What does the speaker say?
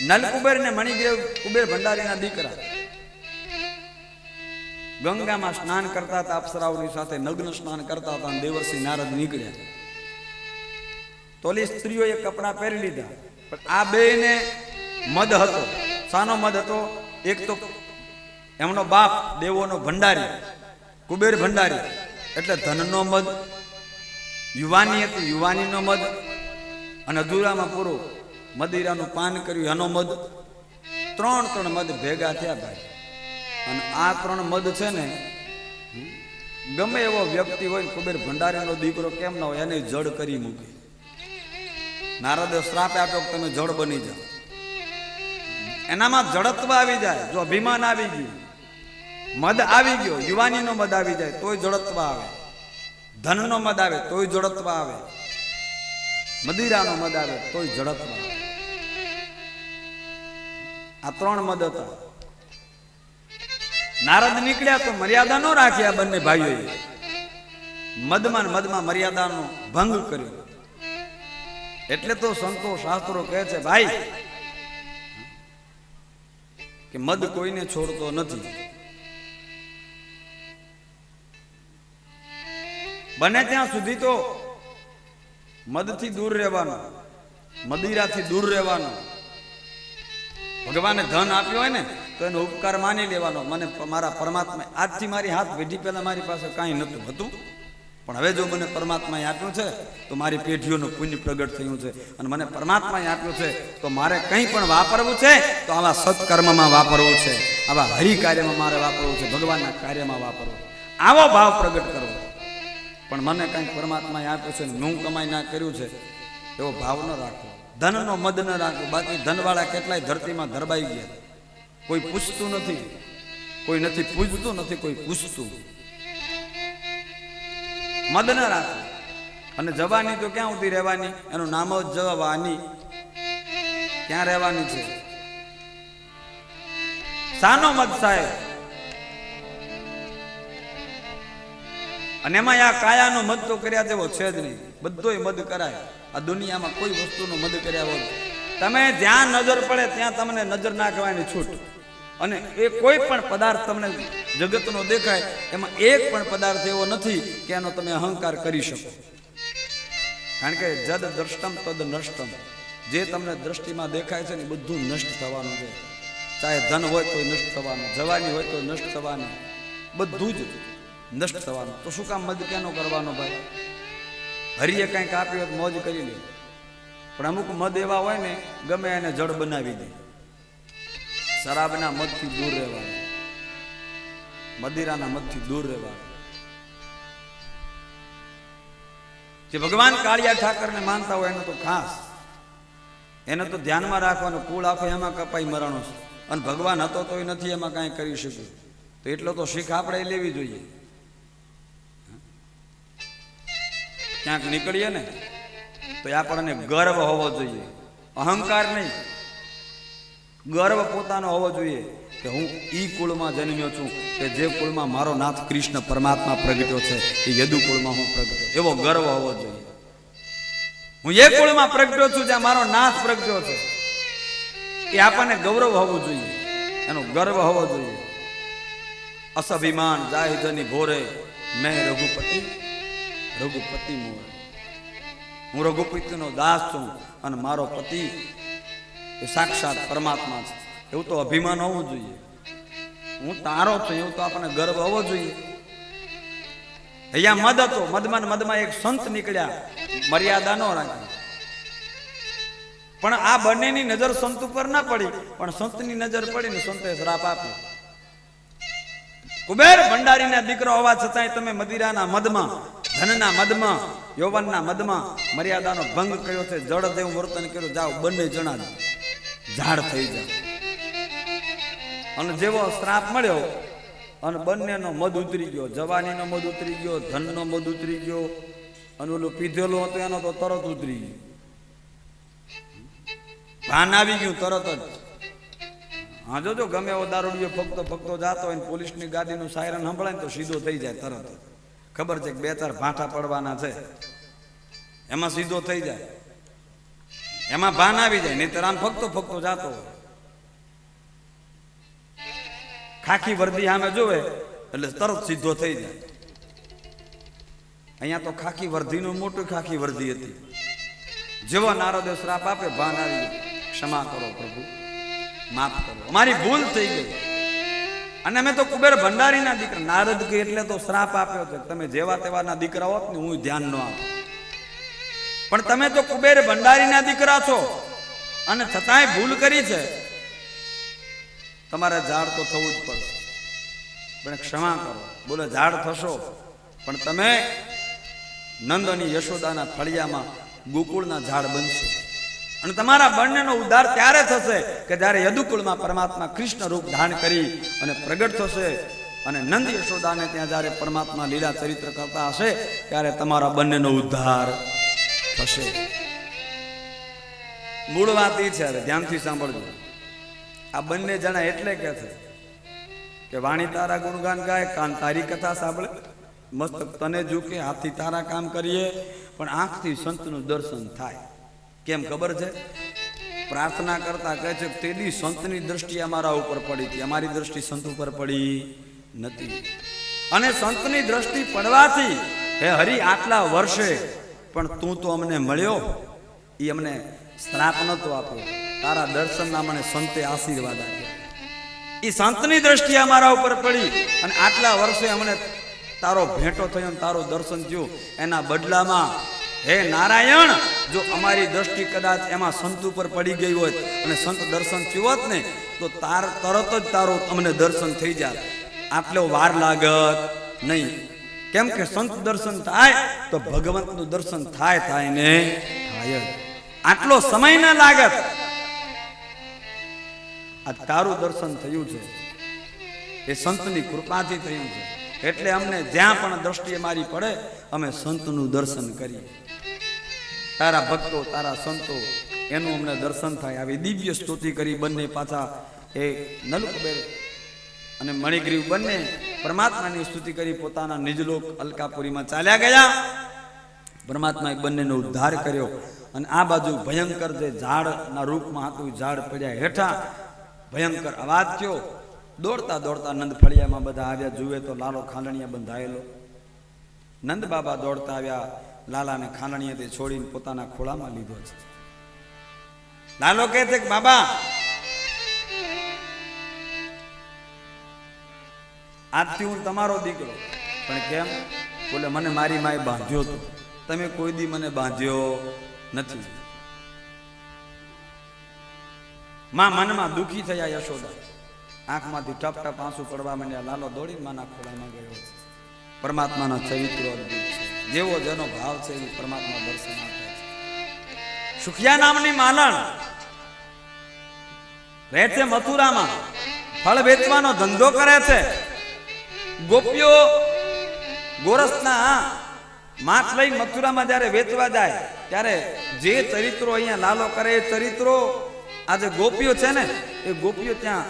Null Kuber ને મણિદેવ કુબેર ભંડારીના દીકરા. ગંગામાં સ્નાન કરતા હતા અપ્સરાઓની સાથે, નગ્ન સ્નાન કરતા હતા અને દેવર્ષિ નારદ નીકળ્યા. તોલી સ્ત્રીઓએ કપડાં પહેરી લીધા, પણ આ બેને મદ હતો. સાનો મદ હતો? એક તો એમનો બાપ દેવોનો ભંડારી, કુબેર ભંડારી, એટલે ધનનો મદ, યુવાની હતી, યુવાનીનો મદ, અને અધૂરામાં પૂરો મદિરાનું પાન કર્યું, એનો મધ ત્રણ ત્રણ મદ ભેગા થયા ભાઈ. અને આ ત્રણ મદ છે ને, ગમે એવો વ્યક્તિ હોય ને કુબેર ભંડારીનો દીકરો કેમ ના હોય, એને જડ કરી મૂકે. નારદે શ્રાપ આપ્યો કે તમે જડ બની જાઓ. એનામાં જડત્વ આવી જાય, જો અભિમાન આવી ગયું, મદ આવી ગયો, યુવાનીનો મદ આવી જાય, તોય જડત્વ આવે. ધનનો મદ આવે, તોય જડત્વ આવે. મદિરાનો મદ આવે, તોય જડત્વ આવે. આ ત્રણ મદ હતા. નારદ નીકળ્યા તો મર્યાદા નો રાખી આ બંને ભાઈઓએ. મદમાં મદમાં મર્યાદાનો ભંગ કર્યો. એટલે તો સંતો શાસ્ત્રો કહે છે, ભાઈ, કે મદ કોઈને છોડતો નથી. બને ત્યાં સુધી તો મદથી દૂર રહેવાનું, મદિરાથી દૂર રહેવાનું ભગવાને ધન આપ્યો હોય ને, તો એનો ઉપકાર માની લેવાનો. મને મારા પરમાત્મા આજથી મારી હાથ પેઢી પહેલા મારી પાસે કાંઈ નહોતું, હતું? પણ હવે જો મને પરમાત્માએ આપ્યું છે, તો મારી પેઢીઓનું પુણ્ય પ્રગટ થયું છે. અને મને પરમાત્માએ આપ્યું છે, તો મારે કંઈ પણ વાપરવું છે, તો આવા સત્કર્મમાં વાપરવું છે. આવા હરિ કાર્યમાં મારે વાપરવું છે, ભગવાનના કાર્યમાં વાપરવું આવો ભાવ પ્રગટ કરવો. પણ મને કંઈક પરમાત્માએ આપ્યું છે હું કમાઈ ના કર્યું છે એવો ભાવ ન રાખવો. ધનનો મદ ન રાખવો. બાકી ધનવાળા કેટલાય ધરતીમાં ધરબાઈ ગયા. કોઈ પૂછતું નથી. કોઈ નથી પૂછતું, નથી કોઈ પૂછતું. મદ ન રાખો અને જવાની તો ક્યાં સુધી રહેવાની? એનું નામ જ જવાની. ક્યાં રહેવાની છે? સાનો મત સાહેબ? અને એમાં આ કાયાનો મદ તો કર્યા તેવો છે જ નહીં. બધોય મદ કરાય. આ દુનિયામાં કોઈ વસ્તુનો મદ કર્યા હોય તમે જ્યાં નજર પડે ત્યાં તમને નજર નાખવાની છૂટ. અને એ કોઈ પણ પદાર્થ તમને જગતનો દેખાય, એમાં એક પણ પદાર્થ એવો નથી કે એનો તમે અહંકાર કરી શકો. કારણ કે જદ દ્રષ્ટમ, તદ નષ્ટમ. જે તમને દ્રષ્ટિમાં દેખાય છે ને બધું નષ્ટ થવાનું છે. ચાહે ધન હોય તો નષ્ટ થવાનું, જવાની હોય તો નષ્ટ થવાનું. બધું જ. નષ્ટ થવાનું. તો શું કામ મદ કેનો કરવાનો ભાઈ? હરિએ કંઈક આપ્યું હોય તો મોજ કરી લે. પણ અમુક મદ એવા હોય ને, ગમે એને જડ બનાવી દે. શરાબના મદથી દૂર રહેવાનું. મદિરાના મદથી દૂર રહેવાનું. જે ભગવાન કાળિયા ઠાકરને માનતા હોય એનો તો ખાસ. એને તો ધ્યાનમાં રાખવાનું, કુળ આખો એમાં કપાઈ મરણો છે. અને ભગવાન હતો તોય નથી એમાં કાંઈ કરી શક્યું. તો એટલો તો શીખ આપણે લેવી જોઈએ. ક્યાંક નીકળીએ ને, તો આપણને ગર્વ હોવો જોઈએ. અહંકાર નહીં. ગર્વ પોતાનો હોવો જોઈએ કે હું ઈ કુળમાં જન્મ્યો છું કે જે કુળમાં મારો નાથ કૃષ્ણ પરમાત્મા પ્રગટ્યો છે, એ યદુ કુળમાં હું પ્રગટ્યો એવો ગર્વ હોવો જોઈએ. હું એ કુળમાં પ્રગટ્યો છું જ્યાં મારો નાથ પ્રગટ્યો છે. એ આપણને ગૌરવ હોવું જોઈએ. એનો ગર્વ હોવો જોઈએ. અસભિમાન જાહિદની ભોરે મેં રઘુપતિ રઘુપતિ મોર હું રઘુપતિનો દાસ છું અને મારો પતિ એ સાક્ષાત પરમાત્મા છે. એવું તો અભિમાન હોવું જોઈએ. હું તારો છું, એવું તો આપણને ગર્વ હોવો જોઈએ. અહીંયા મદ હતો, મદમાં મદમાં એક સંત નીકળ્યા, મર્યાદા નો રાખી. પણ આ બંનેની નજર સંત ઉપર ના પડી, પણ સંતની નજર પડી ને સંતે શ્રાપ આપ્યો. કુબેર ભંડારીના દીકરો હોવા છતાંય તમે મદિરાના મદમાં ધનના મદમાં, યૌવનના મદમાં મર્યાદાનો ભંગ કર્યો છે. જળ જેવું વર્તન કર્યું, જાઓ, બંને જણા ઝાડ થઈ જાય અને જેવો શ્રાપ મળ્યો, અને બંનેનો મધ ઉતરી ગયો, જવાનીનો મધ ઉતરી ગયો, ધનનો મધ ઉતરી ગયો, અને ઓલું પીધેલું હતું, એનો તો તરત ઉતરી ગયું. ભાન આવી ગયું તરત જ. હા, જોજો, ગમે એવો દારૂડિયો ફગતો ફક્તો જાતો હોય પોલીસની ગાડીનું સાયરન સંભળાય તો સીધો થઈ જાય તરત જ. ખબર છે બે ચાર ભાંઠા પડવાના છે. એમાં સીધો થઈ જાય. એમાં ભાન આવી જાય, નહીં આમ ફગતો ફગતો જાતો હોય. ખાખી વર્દી સામે જોવે એટલે તરત સીધો થઈ જાય. અહીંયા તો ખાખી વર્ધીનું મોટું ખાખી વર્ધી હતી. જેવો નારદે શ્રાપ આપે, ભાન આવી ક્ષમા કરો પ્રભુ. માફ કરો. અમારી ભૂલ થઈ ગઈ. અને અમે તો કુબેર ભંડારીના દીકરા. નારદ કે એટલે તો શ્રાપ આપ્યો છે તમે જેવા તેવાના દીકરા હોત ને હું ધ્યાન ન આપું. પણ તમે તો કુબેર ભંડારીના દીકરા છો. અને છતાંય ભૂલ કરી છે. તમારે ઝાડ તો થવું જ પડશે. પણ ક્ષમા કરો. બોલો, ઝાડ થશો. પણ તમે નંદ અને યશોદાના ફળિયામાં ગોકુળના ઝાડ બનશો. અને તમારા બંનેનો ઉદ્ધાર ત્યારે થશે કે જ્યારે યદુકુળમાં પરમાત્મા કૃષ્ણ રૂપ ધારણ કરી અને પ્રગટ થશે અને નંદ યશોદાને ત્યાં જ્યારે પરમાત્મા લીલા ચરિત્ર કરતા હશે, ત્યારે તમારા બંનેનો ઉદ્ધાર થશે. મૂળ વાત એ છે, હવે ધ્યાનથી સાંભળજો. આ બંને જણા એટલે કે છે કે વાણી તારા ગુણગાન ગાય, કાન તારી કથા સાંભળે. મસ્તક તને ઝૂકે, હાથથી તારા કામ કરીએ. પણ આંખથી સંતનું દર્શન થાય. કેમ ખબર છે? પ્રાર્થના કરતા કહે છે કે તેની સંતની દ્રષ્ટિ અમારા ઉપર પડી હતી. અમારી દ્રષ્ટિ સંત ઉપર પડી નથી. અને સંતની દ્રષ્ટિ પડવાથી હે હરી આટલા વર્ષે પણ તું તો અમને મળ્યો. એ અમને શ્રાપ નતો આપ્યો. તારા દર્શનના મને સંતે આશીર્વાદ આપ્યા. એ સંતની દ્રષ્ટિ અમારા ઉપર પડી અને આટલા વર્ષે અમને તારો ભેટો થયો તારો દર્શન થયું. એના બદલામાં હે નારાયણ જો અમારી દ્રષ્ટિ કદાચ એમાં સંત ઉપર પડી ગઈ હોત અને સંત દર્શન થયું હોત ને, તો તાર તરત જ તારો અમને દર્શન થઈ જાય. આટલો વાર લાગત નહીં. કેમ કે સંત દર્શન થાય, તો ભગવંતનું દર્શન થાય થાય ને થાય આટલો સમય ના લાગત. આ તારું દર્શન થયું છે. એ સંતની કૃપાથી થયું છે. એટલે અમને જ્યાં પણ દ્રષ્ટિ અમારી પડે, અમે સંતનું દર્શન કરીએ. તારા ભક્તો, તારા સંતો, એનું અમને દર્શન થાય. આવી દિવ્ય સ્તુતિ કરી બંને પાછા એ નલકુબેર અને મણિગ્રીવ બંને પરમાત્માની સ્તુતિ કરી પોતાના નિજલોક અલકાપુરીમાં ચાલ્યા ગયા. પરમાત્માએ બંનેનો ઉદ્ધાર કર્યો અને આ બાજુ ભયંકર જે ઝાડના રૂપમાં હતું, ઝાડ પડ્યા હેઠા ભયંકર અવાજ થયો. દોડતા દોડતા નંદ ફળિયામાં બધા આવ્યા. જુએ તો લાલો ખાંડણીયા બંધાયેલો. નંદ બાબા દોડતા આવ્યા. લાલાને ખાંડણીયાથી છોડીને પોતાના ખોળામાં લીધો છે. લાલો કહે છે કે, બાબા, આજથી હું તમારો દીકરો. પણ કેમ? બોલે, મને મારી માએ બાંધ્યો હતો. તમે કોઈ દી મને બાંધ્યો નથી. માં મનમાં દુખી થયા યશોદા. આંખમાંથી ટપ ટપ આંસુ પડવા માંડ્યા. લાલો દોડી માના ખોળામાં ગયો છે. પરમાત્માના ચરિત્રો અદ્ભુત છે. જેવો જેનો ભાવ છે એવું પરમાત્મા દર્શન આપે છે. સુખિયા નામની માલણ રહે છે મથુરામાં. ફળ વેચવાનો ધંધો કરે છે. ગોપીઓ ગોરસના માથ લઈ મથુરામાં જ્યારે વેચવા જાય, ત્યારે જે ચરિત્રો અહીંયા લાલો કરે એ ચરિત્રો આજે ગોપીઓ છે ને, એ ગોપીઓ ત્યાં